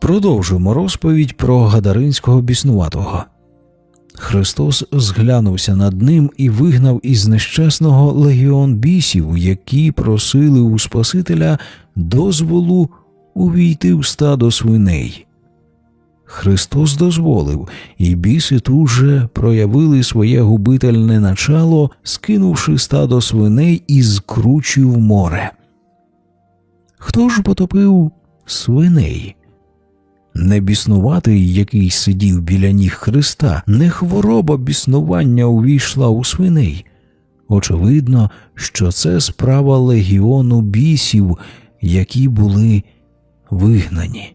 Продовжуємо розповідь про гадаринського біснуватого. Христос зглянувся над ним і вигнав із нещасного легіон бісів, які просили у Спасителя дозволу увійти в стадо свиней. Христос дозволив, і біси тут же проявили своє губительне начало, скинувши стадо свиней із кручі в море. Хто ж потопив свиней? Не біснуватий, який сидів біля ніг Христа, не хвороба біснування увійшла у свиней. Очевидно, що це справа легіону бісів, які були вигнані.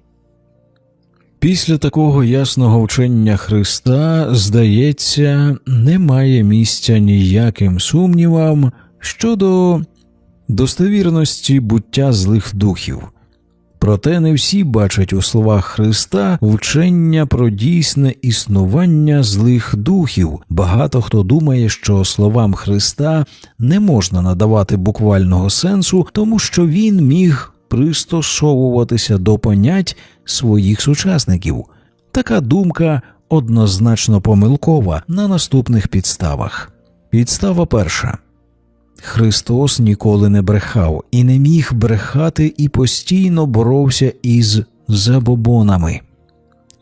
Після такого ясного вчення Христа, здається, немає місця ніяким сумнівам щодо достовірності буття злих духів. Проте не всі бачать у словах Христа вчення про дійсне існування злих духів. Багато хто думає, що словам Христа не можна надавати буквального сенсу, тому що він міг пристосовуватися до понять своїх сучасників. Така думка однозначно помилкова на наступних підставах. Підстава перша. Христос ніколи не брехав і не міг брехати і постійно боровся із забобонами.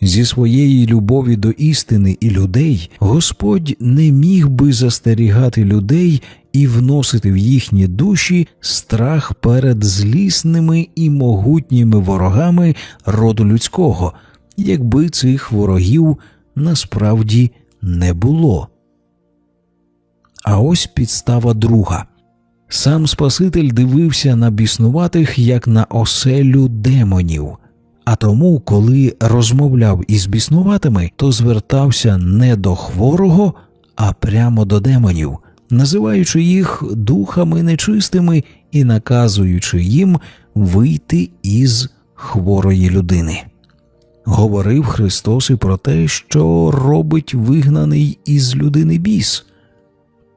Зі своєї любові до істини і людей Господь не міг би застерігати людей і вносити в їхні душі страх перед злісними і могутніми ворогами роду людського, якби цих ворогів насправді не було. А ось підстава друга. Сам Спаситель дивився на біснуватих як на оселю демонів, а тому, коли розмовляв із біснуватими, то звертався не до хворого, а прямо до демонів, називаючи їх духами нечистими і наказуючи їм вийти із хворої людини. Говорив Христос і про те, що робить вигнаний із людини біс.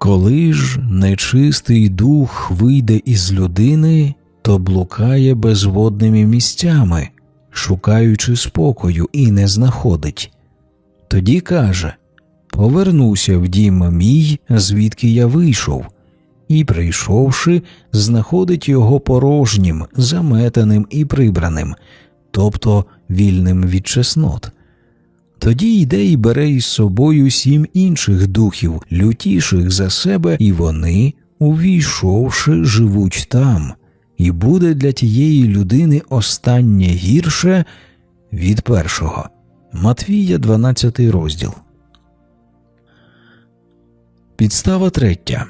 Коли ж нечистий дух вийде із людини, то блукає безводними місцями, шукаючи спокою, і не знаходить. Тоді каже Повернуся в дім мій, звідки я вийшов, і, прийшовши, знаходить його порожнім, заметаним і прибраним, тобто вільним від чеснот. Тоді йде і бере із собою сім інших духів, лютіших за себе, і вони, увійшовши, живуть там, і буде для тієї людини останнє гірше від першого. Матвія, 12 розділ. Підстава третя.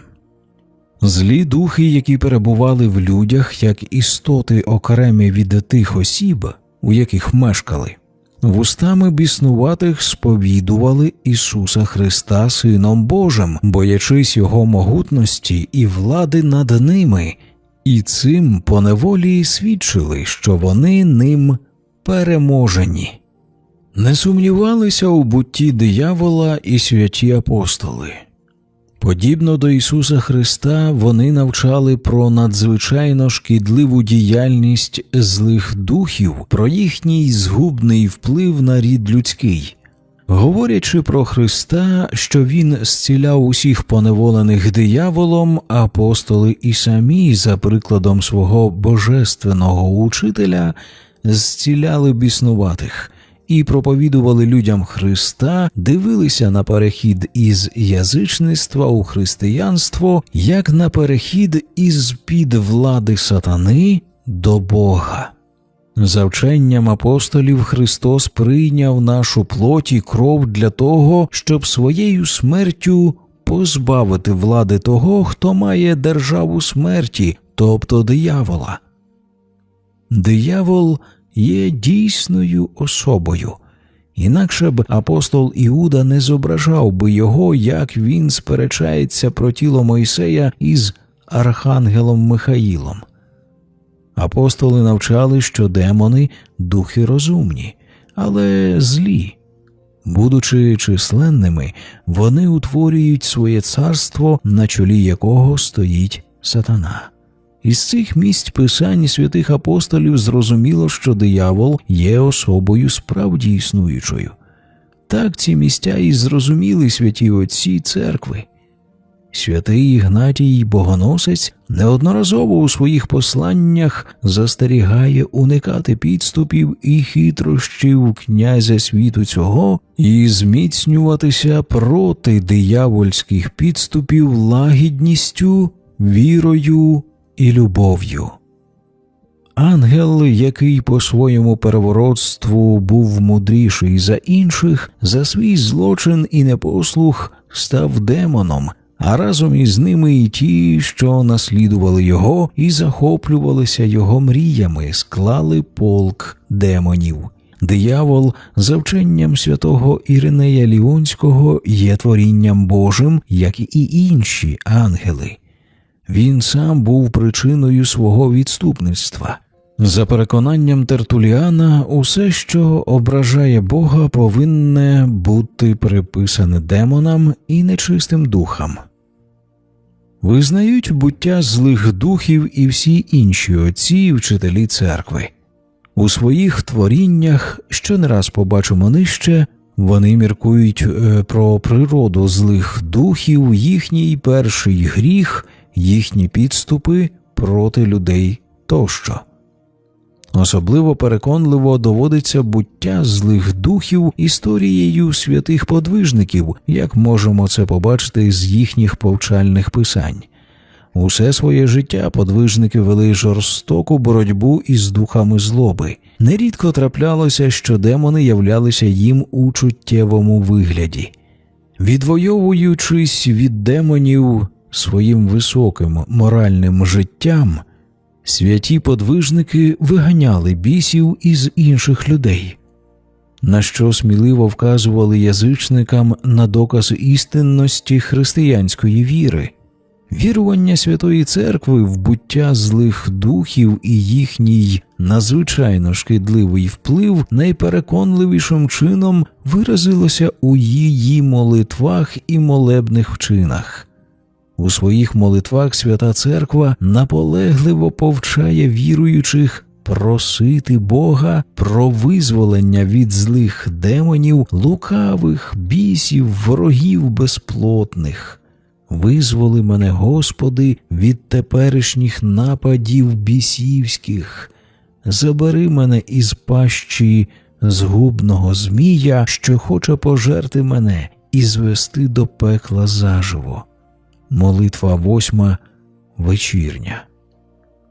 Злі духи, які перебували в людях, як істоти окремі від тих осіб, у яких мешкали, вустами біснуватих сповідували Ісуса Христа Сином Божим, боячись Його могутності і влади над ними, і цим поневолі свідчили, що вони ним переможені. Не сумнівалися у бутті диявола і святі апостоли. Подібно до Ісуса Христа, вони навчали про надзвичайно шкідливу діяльність злих духів, про їхній згубний вплив на рід людський. Говорячи про Христа, що Він зціляв усіх поневолених дияволом, апостоли і самі, за прикладом свого божественного учителя, зціляли біснуватих і проповідували людям Христа, дивилися на перехід із язичництва у християнство, як на перехід із під влади сатани до Бога. За вченням апостолів Христос прийняв нашу плоть і кров для того, щоб своєю смертю позбавити влади того, хто має державу смерті, тобто диявола. Диявол є дійсною особою, інакше б апостол Іуда не зображав би його, як він сперечається про тіло Мойсея із архангелом Михаїлом. Апостоли навчали, що демони духи розумні, але злі. Будучи численними, вони утворюють своє царство, на чолі якого стоїть сатана. Із цих місць писань святих апостолів зрозуміло, що диявол є особою справді існуючою. Так ці місця і зрозуміли святі отці церкви. Святий Ігнатій Богоносець неодноразово у своїх посланнях застерігає уникати підступів і хитрощів князя світу цього і зміцнюватися проти диявольських підступів лагідністю, вірою і любов'ю. Ангел, який по своєму переворотству був мудріший за інших, за свій злочин і непослух став демоном, а разом із ними і ті, що наслідували його і захоплювалися його мріями, склали полк демонів. Диявол, за вченням святого Іринея Ліонського, є творінням Божим, як і інші ангели. Він сам був причиною свого відступництва. За переконанням Тертуліана, усе, що ображає Бога, повинне бути приписане демонам і нечистим духам. Визнають буття злих духів і всі інші отці і вчителі церкви. У своїх творіннях, що не раз побачимо нижче, вони міркують е, про природу злих духів, їхній перший гріх, їхні підступи проти людей тощо. Особливо переконливо доводиться буття злих духів історією святих подвижників, як можемо це побачити з їхніх повчальних писань. Усе своє життя подвижники вели жорстоку боротьбу із духами злоби. Нерідко траплялося, що демони являлися їм у чуттєвому вигляді. Відвоюючись від демонів своїм високим моральним життям, святі подвижники виганяли бісів із інших людей, на що сміливо вказували язичникам на доказ істинності християнської віри. Вірування Святої Церкви в буття злих духів і їхній надзвичайно шкідливий вплив найпереконливішим чином виразилося у її молитвах і молебних вчинах. У своїх молитвах Свята Церква наполегливо повчає віруючих просити Бога про визволення від злих демонів, лукавих, бісів, ворогів безплотних. Визволи мене, Господи, від теперішніх нападів бісівських, забери мене із пащі згубного змія, що хоче пожерти мене і звести до пекла заживо. Молитва восьма вечірня.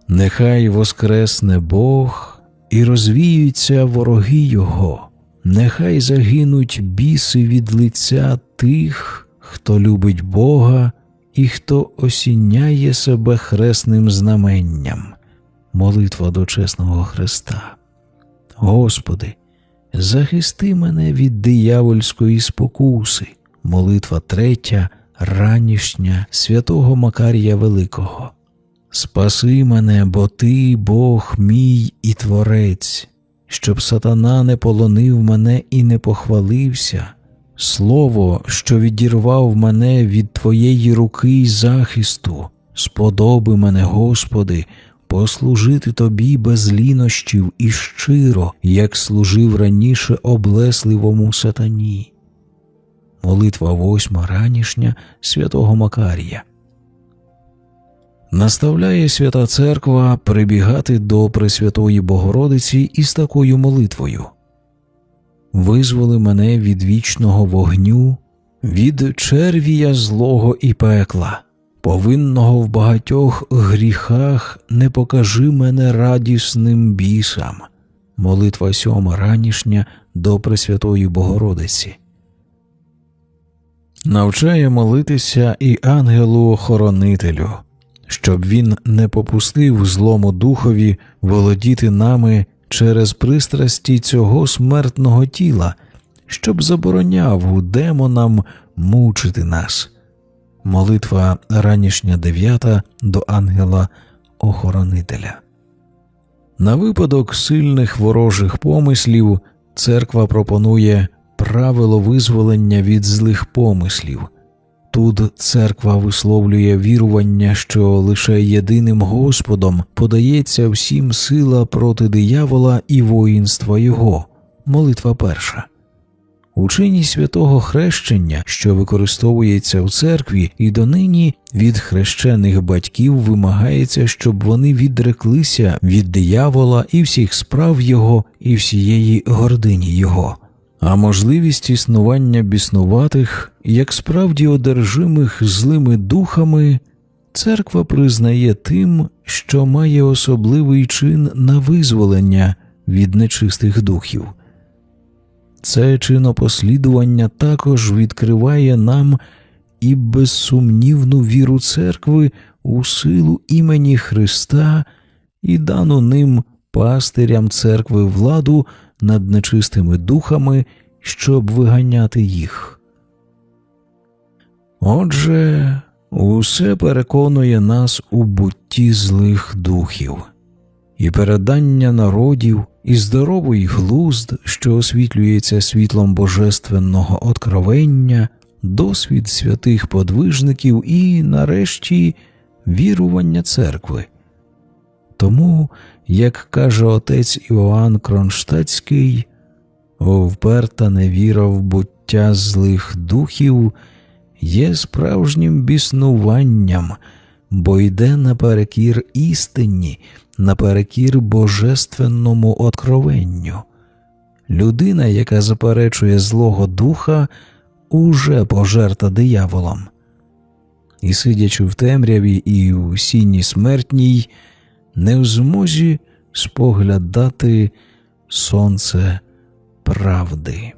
Нехай воскресне Бог і розвіються вороги Його, нехай загинуть біси від лиця тих, хто любить Бога і хто осіняє себе хресним знаменням. Молитва до чесного Христа. Господи, захисти мене від диявольської спокуси. Молитва третя ранішня святого Макарія Великого. Спаси мене, бо ти, Бог мій і Творець, щоб сатана не полонив мене і не похвалився. Слово, що відірвав мене від Твоєї руки й захисту, сподоби мене, Господи, послужити Тобі без лінощів і щиро, як служив раніше облесливому сатані. Молитва восьма ранішня святого Макарія. Наставляє свята церква прибігати до Пресвятої Богородиці із такою молитвою Визволи мене від вічного вогню, від червія злого і пекла, повинного в багатьох гріхах не покажи мене радісним бісам. Молитва сьома ранішня до Пресвятої Богородиці навчає молитися і ангелу-охоронителю, щоб він не попустив злому духові володіти нами через пристрасті цього смертного тіла, щоб забороняв демонам мучити нас. Молитва ранішня дев'ята до ангела-охоронителя. На випадок сильних ворожих помислів церква пропонує правило визволення від злих помислів. Тут церква висловлює вірування, що лише єдиним Господом подається всім сила проти диявола і воїнства його. Молитва перша. Учені святого хрещення, що використовується в церкві, і донині від хрещених батьків вимагається, щоб вони відреклися від диявола і всіх справ його, і всієї гордині його. А можливість існування біснуватих, як справді одержимих злими духами, церква признає тим, що має особливий чин на визволення від нечистих духів. Це чинопослідування також відкриває нам і безсумнівну віру церкви у силу імені Христа і дану ним пастирям церкви владу над нечистими духами, щоб виганяти їх. Отже, усе переконує нас у бутті злих духів і передання народів, і здоровий глузд, що освітлюється світлом божественного откровення, досвід святих подвижників і, нарешті, вірування церкви. Тому, як каже отець Іоанн Кронштадтський, вперта невіра в буття злих духів є справжнім біснуванням, бо йде наперекір істині, наперекір божественному откровенню. Людина, яка заперечує злого духа, уже пожерта дияволом. І, сидячи в темряві і у сінні смертній, не в змозі споглядати сонце правди.